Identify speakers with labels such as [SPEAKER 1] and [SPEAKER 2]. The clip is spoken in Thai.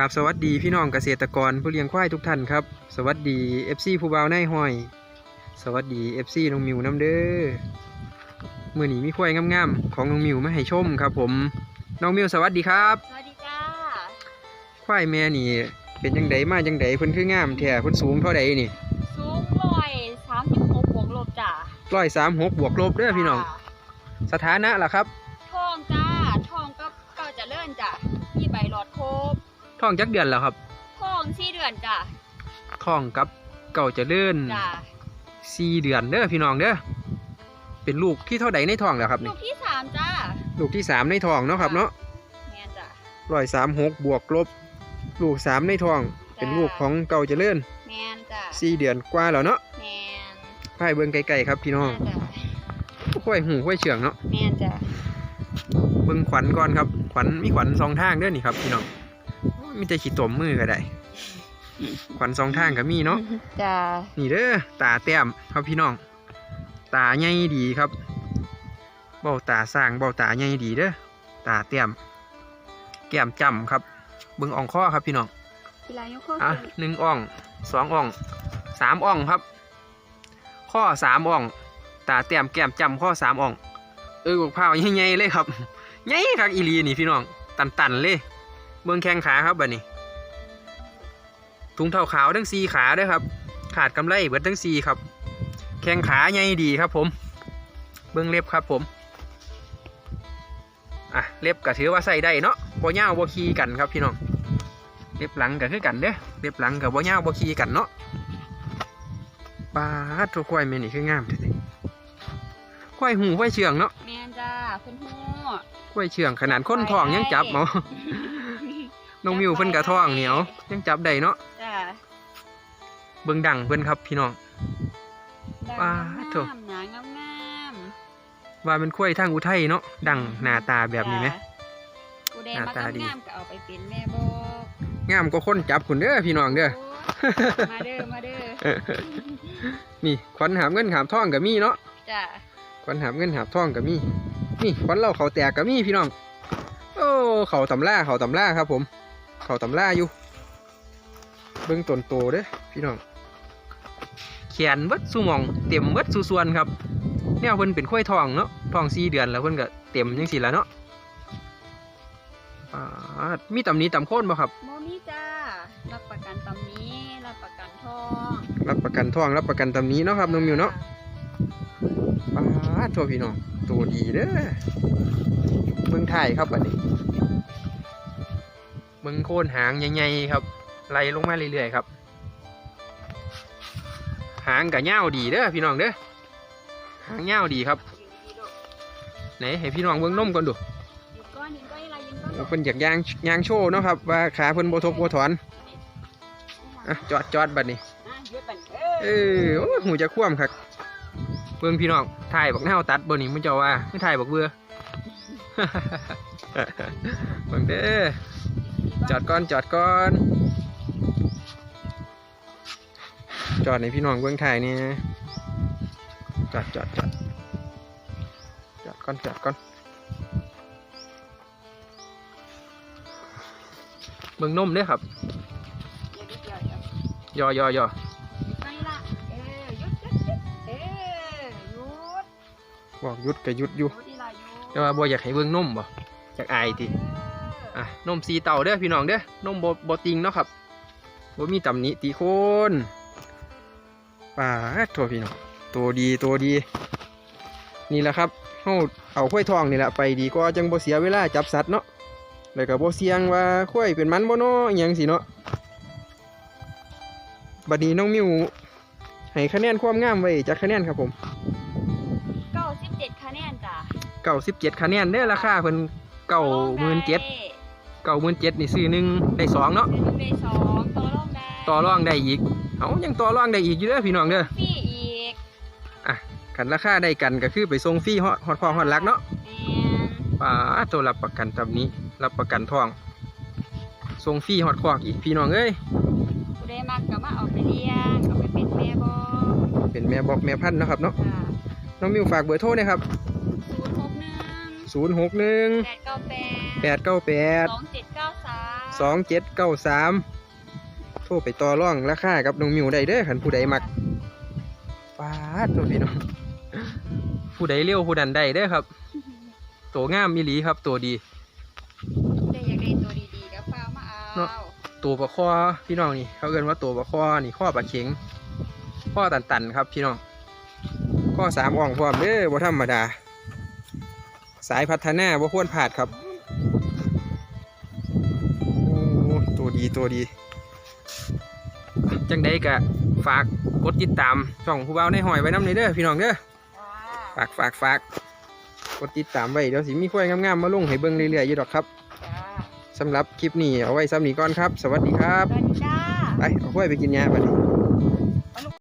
[SPEAKER 1] กราบสวัสดีพี่น้องเกษตรกรผู้เลี้ยงควายทุกท่านครับ สวัสดี FC ผู้บ่าวในายห้อย สวัสดี FC น้องมิวน้ำเด้อมื่อนี้มีควายงามๆของน้องมิวมาให้ชมครับ ผมน้องมิวสวัสดีครับ
[SPEAKER 2] สวัสดีจ้า
[SPEAKER 1] ควายแม่นี่ เป็นยังไดมาจังไดเพิ่นคืองามแท้เพิ่นสูงเท่าใดนี่
[SPEAKER 2] สูงร้อยสามสิบหกบวกลบจ้า
[SPEAKER 1] ร้อยสามหกบวกลบเด้อพี่น้อง สถานะล่ะครับ
[SPEAKER 2] ทองจ้าทองก็เก่าจะเลื่อนจ้ะมีใบหลอดครบ
[SPEAKER 1] ท้องจักเดือนแล้วครับ
[SPEAKER 2] ทองสี่เดือนจ้ะ
[SPEAKER 1] ท้องกับเก่าเจะเลื่อน
[SPEAKER 2] จ้า
[SPEAKER 1] สี่เดือนเด้อพี่น้องเด้อเป็นลูกที่เท่าใดในท้องแล้วครับ
[SPEAKER 2] ลู
[SPEAKER 1] นี่
[SPEAKER 2] กที่สามจ้า
[SPEAKER 1] ลูกที่สามในท้องเนาะครับเนาะ
[SPEAKER 2] แม่นจ้ะ
[SPEAKER 1] ร้อยสามหกบวกลบ ลูกสามในท้อง เป็นลูกของเก่าเจริญ
[SPEAKER 2] แม่นจ้ะ
[SPEAKER 1] สี่เดือนกว่าแล้วเนาะ
[SPEAKER 2] แม่น
[SPEAKER 1] พายเบิ่งไกลๆครับพี่น้อง
[SPEAKER 2] แม่นจ้ะ
[SPEAKER 1] ห้วยหูห้วยเฉียงเนาะ
[SPEAKER 2] แม่นจ้ะ
[SPEAKER 1] เบิ่งขวัญก่อนครับขวัญมีขวัญสองทางเด้อนี่ครับพี่น้อง มีแต่ขีดตมมือก็ได้ขวัญสองทางก็มีเนาะ
[SPEAKER 2] จ้า
[SPEAKER 1] นี่เด้อตาแต้มครับพี่น้อง ตาใหญ่ดีครับเบ้าตาสร้างเบ้าตาใหญ่ดีเด้อตาแต้มแก้มจำครับเบิ่งอ่องข้อครับพี่น้อง
[SPEAKER 2] กีฬายกข้อ
[SPEAKER 1] อะ
[SPEAKER 2] ขึ้น
[SPEAKER 1] หนึ่งอ่องสองอ่องสามอ่องครับ ข้อสามอ่อง ตาแต้มแก้มจำข้อสามอ่อง เออบอกพร้าวใหญ่ๆเลยครับใหญ่คักอีหลีนี่พี่น้อง ตันๆเลย เบิ่งแข้งขาครับบัดนี้ ถุงเท้าขาวทั้งสี่ขาเด้วยครับ ขาดกำไรเบิดทั้งสี่ครับ แข้งขาใหญ่ดีครับผม เบิ่งเล็บครับผมอะเล็บก็ถือว่าใส่ได้เนาะบ่ยาวบ่คีกันครับพี่น้องเล็บหลังก็คือกันเด้อเล็บหลังกับบ่ยาวบ่คีกันเนาะปลาดตัวควายแม่นี่คืองามแท้ๆควายหูควายเชืองเนาะ
[SPEAKER 2] แม่นจ้าคุณฮู้
[SPEAKER 1] ควายเชืองขนาดคนท้องยังจับเนาะ น้องมิวเพิ่นกระท้องเหนียวยังจับได้เนาะ
[SPEAKER 2] จ้า
[SPEAKER 1] เบิ่งดังเพิ่นครับพี่น้อง
[SPEAKER 2] ดัง
[SPEAKER 1] ว้าโถ
[SPEAKER 2] งามหนางามงาม
[SPEAKER 1] ว่าเป็นควายทางอุทัยเนาะดังหน้าตาแบบนี้ไหม
[SPEAKER 2] กูแด
[SPEAKER 1] หน้าตาดี
[SPEAKER 2] งามๆก็เอาไปเป็นแม่บอก
[SPEAKER 1] งามก็คนจับคุณเด้อพี่น้องเด้อ
[SPEAKER 2] โอ้มาเด้อมาเด้อ
[SPEAKER 1] นี่ขวัญหามเงินหามทองก็มีเนาะ
[SPEAKER 2] จ้า
[SPEAKER 1] ขวัญหามเงินหามทองก็มีนี่ขวัญเราเขาแตกก็มีพี่น้อง โอ้เขาตำล่าเขาตำล่าครับผม เขาตำล่าอยู่ เบิ่งต้นโตเด้อพี่น้องแขนเบิดสูหมอง เต็มเบิดสูส่วนครับแนวเพิ่นเป็นข้อยทองเนาะทองสี่เดือนแล้วเพิ่นก็เต็มจังสี่แล้วเนาะอ่ามีตำหนี้ตำโค่นบ่ครับ
[SPEAKER 2] โมมี่จ้ารับประกันตำนี้รับประกันทอง
[SPEAKER 1] รับประกันทองรับประกันตำหนี้เนาะครับน้องมิวเนาะป้าดโทพี่น้องตัวดีเด้อเบิ่งถ่ายครับอันนี้ เบิ่งโคนหางใหญ่ๆครับไล่ลงมาเรื่อยๆครับ หางกับเง่าวดีเด้อพี่น้องเด้อหางเง่าวดีครับ
[SPEAKER 2] ยืนดีๆลูก
[SPEAKER 1] ไหนให้พี่น้องเบิ่งนมก่อนดู
[SPEAKER 2] ยืนก้อนยืนก้อนอะไรยืนก้อนลูก
[SPEAKER 1] เพิ่นอยากยางยางโชว์เนาะครับ ว่าขาเพิ่นบ่ทบบ่ถอนอะจอดจอดบัดนี้
[SPEAKER 2] อะยืดบันเอ
[SPEAKER 1] เอ
[SPEAKER 2] อ
[SPEAKER 1] อโอ้ยหูจะคว่ำครับเบิ่งพี่น้องถ่ายบักแนวตัดบ่นี่มันจะว่าไม่ถ่ายบักเบื่อเบิ่งเด้อ จอดก่อนจอดก่อน จอดในพี่น้องเบิ่งถ่ายนี่จอดจอดจอดจอดก่อนจอดก่อนเบิ่งนมเด้อครับ
[SPEAKER 2] ย
[SPEAKER 1] อยอยอบอกยุดก็หยุดอยู่
[SPEAKER 2] หยุดอีหลาหยุด
[SPEAKER 1] แต่ว่าบ่อยากให้เบิ่งนมบ่จากอายติ
[SPEAKER 2] เออ
[SPEAKER 1] อะนมสีเต่าเด้อพี่น้องเด้อนมบบบติงเนาะครับบ่มีตำหนิตีโคนป่าดโทพี่น้องตัวดีตัวดี นี่แหละครับเฮาเอาข้อยทองนี่แหละไปดีกว่าจังบ่เสียเวลาจับสัตว์เนาะแล้วก็บ่เสี่ยงว่าข้อยเป็นมันบ่เนาะอิหยังสิเนาะบัดนี้น้องมิวให้คะแนนความงามไว้จักคะแนนครับผม
[SPEAKER 2] เก้าสิบเจ็ดคะแนนจ้ะ
[SPEAKER 1] 97คะแนนเด้อราคาเพิ่นเก้าหมื่นเจ็ด เก้าหมื่นเจ็ดนี่ซื้อหนึ่งได้สองเนาะ
[SPEAKER 2] หนึ่งในสองต่อรองได้
[SPEAKER 1] ต่อรองได้อีกเอายังต่อรองได้อีกอยู่เด้อพี่น้องเด้อ
[SPEAKER 2] ฟรีอีก
[SPEAKER 1] ขันราคาได้กันก็คือไปส่งฟรีฮอดฮอดคอฮอดลักเนาะ
[SPEAKER 2] แมน
[SPEAKER 1] ป้าตัวรับประกันตำนี้ รับประกันทองส่งฟรีฮอดคอกอีกพี่น้องเอ้ย
[SPEAKER 2] ผู้ใดมักก็มาเอาไปเลี้ยงเอาไปเป็นแม่บอก
[SPEAKER 1] เป็นแม่บอกแม่พันธุ์เนาะครับเนาะ
[SPEAKER 2] จ้ะ
[SPEAKER 1] น้องมิวฝากเบอร์โทรหนะครับ
[SPEAKER 2] ศูนย์หกหนึ่ง
[SPEAKER 1] 061
[SPEAKER 2] แปดเก้าแปด
[SPEAKER 1] 898
[SPEAKER 2] สองเจ็ดเก้า
[SPEAKER 1] สองเจ็ดเก้าสามโทรไปต่อร่องราคากับน้องมิวได้เด้อขันผู้ใดมักฟาดตัวพี่น้อง ผู้ใดเร็วผู้นั้นได้เด้อครับ ตัวงามมิลีครับตัวดี
[SPEAKER 2] แต่อยากได้ตัวดีๆก็ฟ้ามาเอา
[SPEAKER 1] เนาะตัวปลาคอพี่น้องนี่ เขาเกินว่าตัวปลาคอนี่ข้อปลาเข็งข้อตันๆครับพี่น้องข้อสามอ่องพร้อมเด้อบ่ธรรมดา สายพัฒนาบ่ควรพลาดครับ ตัวดีตัวดีจังได้กะฝากกดติดตามช่องผู้เบาในหอยไว้น้ำในเด้อพี่น้องเด้อ
[SPEAKER 2] จ้า
[SPEAKER 1] ฝากฝากฝากกดติดตามไว้เดี๋ยวสิมีค่อยงามๆมาลงให้เบิ่งเรื่อยๆอยู่ดอกครับ
[SPEAKER 2] จ้า
[SPEAKER 1] สำหรับคลิปนี้เอาไว้ซ้ำนี้ก่อนครับ สวัสดีครับ
[SPEAKER 2] สวัสดีจ้า
[SPEAKER 1] ไปเอาค่อยไปกินยาบัดนี้